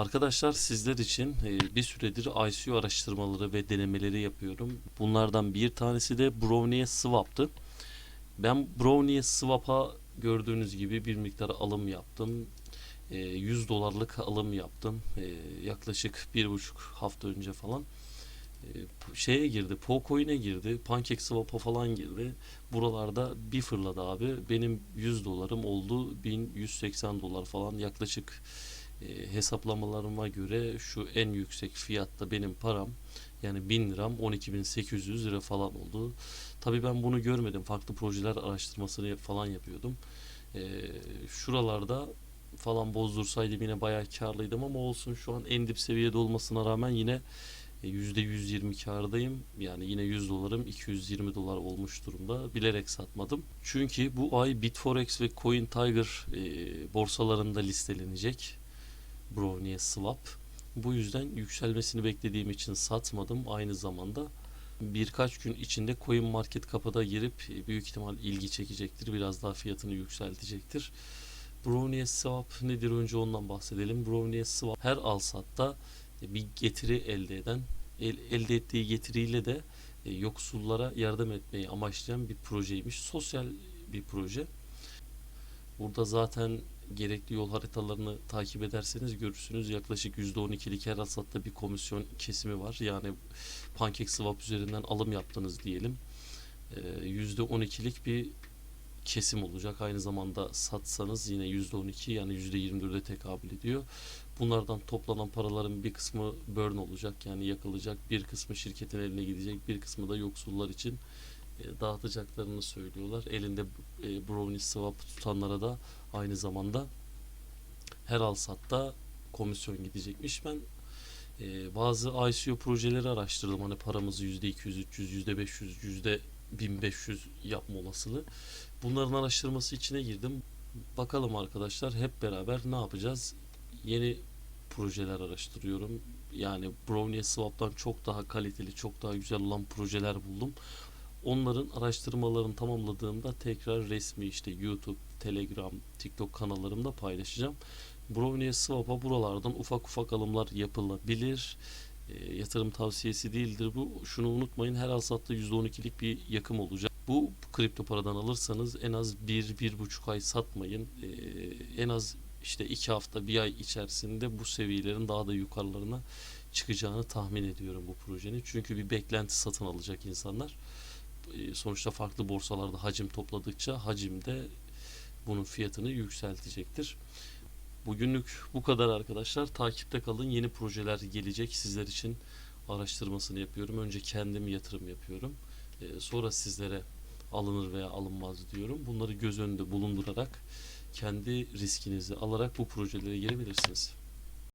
Arkadaşlar sizler için e, bir süredir ICO araştırmaları ve denemeleri yapıyorum. Bunlardan bir tanesi de Brownie Swap'tı. Ben Brownie Swap'a gördüğünüz gibi bir miktar alım yaptım. E, 100 dolarlık alım yaptım. E, yaklaşık bir buçuk hafta önce falan. E, şeye girdi, Pocoin'e girdi, PancakeSwap'a falan girdi. Buralarda bir fırladı abi. Benim 100 dolarım oldu 1180 dolar falan yaklaşık e, hesaplamalarıma göre şu en yüksek fiyatta benim param yani 1000 liram 12.800 lira falan oldu. Tabii ben bunu görmedim. Farklı projeler araştırmasını falan yapıyordum. E, şuralarda falan bozdursaydım yine bayağı karlıydım ama olsun şu an en dip seviyede olmasına rağmen yine e, %120 kardayım. Yani yine 100 dolarım 220 dolar olmuş durumda. Bilerek satmadım. Çünkü bu ay Bitforex ve CoinTiger e, borsalarında listelenecek. Brownie Swap. Bu yüzden yükselmesini beklediğim için satmadım. Aynı zamanda birkaç gün içinde Coin Market Cap'a girip e, büyük ihtimal ilgi çekecektir. Biraz daha fiyatını yükseltecektir. Brownie Swap nedir önce ondan bahsedelim. Brownie Swap her al satta e, bir getiri elde eden el- elde ettiği getiriyle de e, yoksullara yardım etmeyi amaçlayan bir projeymiş. Sosyal bir proje. Burada zaten gerekli yol haritalarını takip ederseniz görürsünüz. Yaklaşık %12'lik her alsatta bir komisyon kesimi var. Yani PancakeSwap üzerinden alım yaptınız diyelim. Ee, %12'lik bir kesim olacak. Aynı zamanda satsanız yine %12 yani %24'e tekabül ediyor. Bunlardan toplanan paraların bir kısmı burn olacak yani yakılacak. Bir kısmı şirketin eline gidecek. Bir kısmı da yoksullar için e, dağıtacaklarını söylüyorlar. Elinde e, brownie swap tutanlara da aynı zamanda her al satta komisyon gidecekmiş. Ben e, bazı ICO projeleri araştırdım. Hani paramızı %200, %300, %500, %1500 yapma olasılığı. Bunların araştırması içine girdim. Bakalım arkadaşlar hep beraber ne yapacağız? Yeni projeler araştırıyorum. Yani Brownie Swap'tan çok daha kaliteli, çok daha güzel olan projeler buldum. Onların araştırmalarını tamamladığımda tekrar resmi işte YouTube, Telegram, TikTok kanallarımda paylaşacağım. Brownie Swap'a buralardan ufak ufak alımlar yapılabilir. E, yatırım tavsiyesi değildir bu. Şunu unutmayın her al satta %12'lik bir yakım olacak. Bu kripto paradan alırsanız en az 1-1,5 ay satmayın. E, en az işte 2 hafta bir ay içerisinde bu seviyelerin daha da yukarılarına çıkacağını tahmin ediyorum bu projenin. Çünkü bir beklenti satın alacak insanlar. E, sonuçta farklı borsalarda hacim topladıkça hacim de bunun fiyatını yükseltecektir. Bugünlük bu kadar arkadaşlar. Takipte kalın. Yeni projeler gelecek. Sizler için araştırmasını yapıyorum. Önce kendim yatırım yapıyorum. E, sonra sizlere alınır veya alınmaz diyorum. Bunları göz önünde bulundurarak kendi riskinizi alarak bu projelere girebilirsiniz.